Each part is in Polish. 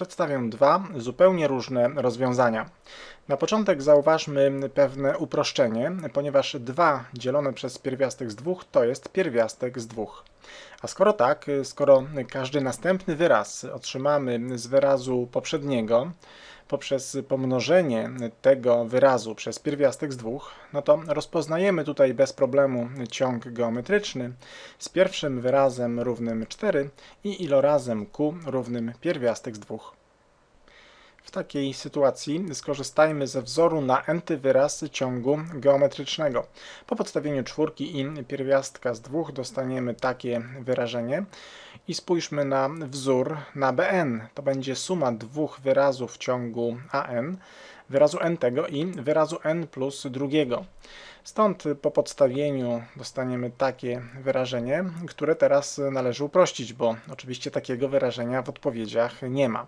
przedstawię dwa zupełnie różne rozwiązania. Na początek zauważmy pewne uproszczenie, ponieważ 2 dzielone przez pierwiastek z 2 to jest pierwiastek z 2. A skoro tak, skoro każdy następny wyraz otrzymamy z wyrazu poprzedniego poprzez pomnożenie tego wyrazu przez pierwiastek z dwóch, no to rozpoznajemy tutaj bez problemu ciąg geometryczny z pierwszym wyrazem równym 4 i ilorazem q równym pierwiastek z dwóch. W takiej sytuacji skorzystajmy ze wzoru na n-ty wyraz ciągu geometrycznego. Po podstawieniu czwórki i pierwiastka z dwóch dostaniemy takie wyrażenie. I spójrzmy na wzór na bn. To będzie suma dwóch wyrazów ciągu an, wyrazu n tego i wyrazu n plus drugiego. Stąd po podstawieniu dostaniemy takie wyrażenie, które teraz należy uprościć, bo oczywiście takiego wyrażenia w odpowiedziach nie ma.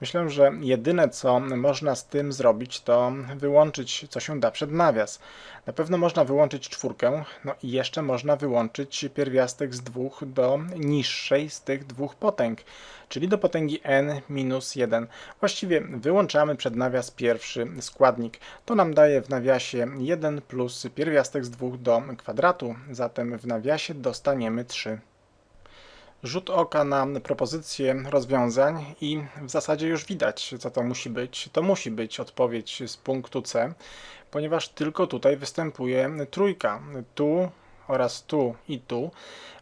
Myślę, że jedyne co można z tym zrobić, to wyłączyć co się da przed nawias. Na pewno można wyłączyć czwórkę, no i jeszcze można wyłączyć pierwiastek z dwóch do niższej z tych dwóch potęg, czyli do potęgi n minus 1. Właściwie wyłączamy przed nawias pierwszy składnik. To nam daje w nawiasie 1 plus pierwiastek z 2 do kwadratu, zatem w nawiasie dostaniemy 3 rzut oka na propozycję rozwiązań i w zasadzie już widać, co to musi być. To musi być odpowiedź z punktu C, ponieważ tylko tutaj występuje trójka. Tu oraz tu i tu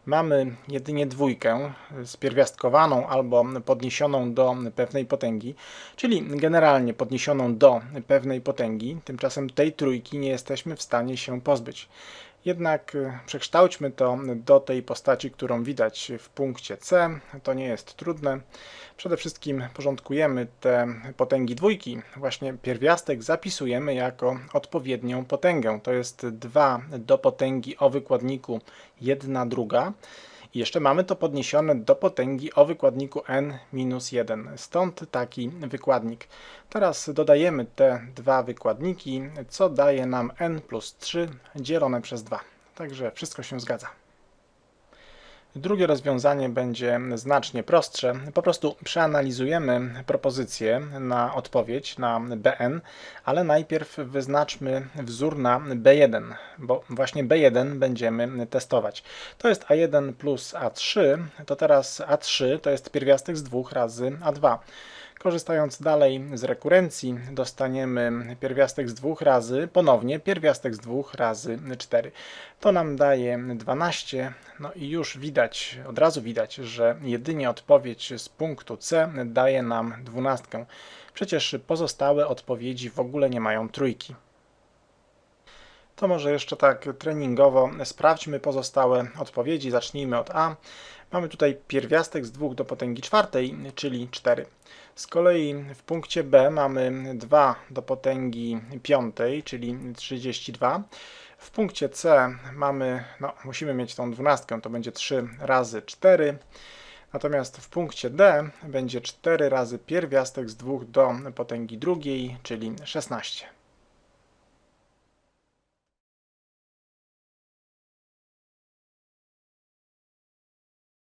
mamy jedynie dwójkę spierwiastkowaną albo podniesioną do pewnej potęgi, czyli generalnie podniesioną do pewnej potęgi. Tymczasem tej trójki nie jesteśmy w stanie się pozbyć. Jednak y, przekształćmy to do tej postaci, którą widać w punkcie C. To nie jest trudne. Przede wszystkim porządkujemy te potęgi dwójki. Właśnie pierwiastek zapisujemy jako odpowiednią potęgę. To jest 2 do potęgi o wykładniku 1 druga. I jeszcze mamy to podniesione do potęgi o wykładniku n minus 1. Stąd taki wykładnik. Teraz dodajemy te dwa wykładniki, co daje nam n plus 3 dzielone przez 2. Także wszystko się zgadza. Drugie rozwiązanie będzie znacznie prostsze. Po prostu przeanalizujemy propozycję na odpowiedź na BN, ale najpierw wyznaczmy wzór na B1, bo właśnie B1 będziemy testować. To jest A1 plus A3, to teraz A3 to jest pierwiastek z dwóch razy A2. Korzystając dalej z rekurencji, dostaniemy pierwiastek z dwóch razy, ponownie pierwiastek z dwóch razy 4. To nam daje 12, no i już widać, od razu widać, że jedynie odpowiedź z punktu C daje nam 12. Przecież pozostałe odpowiedzi w ogóle nie mają trójki. To może jeszcze tak treningowo sprawdźmy pozostałe odpowiedzi. Zacznijmy od A. Mamy tutaj pierwiastek z 2 do potęgi czwartej, czyli 4. Z kolei w punkcie B mamy 2 do potęgi piątej, czyli 32. W punkcie C mamy, no musimy mieć tą dwunastkę, to będzie 3 razy 4. Natomiast w punkcie D będzie 4 razy pierwiastek z 2 do potęgi drugiej, czyli 16.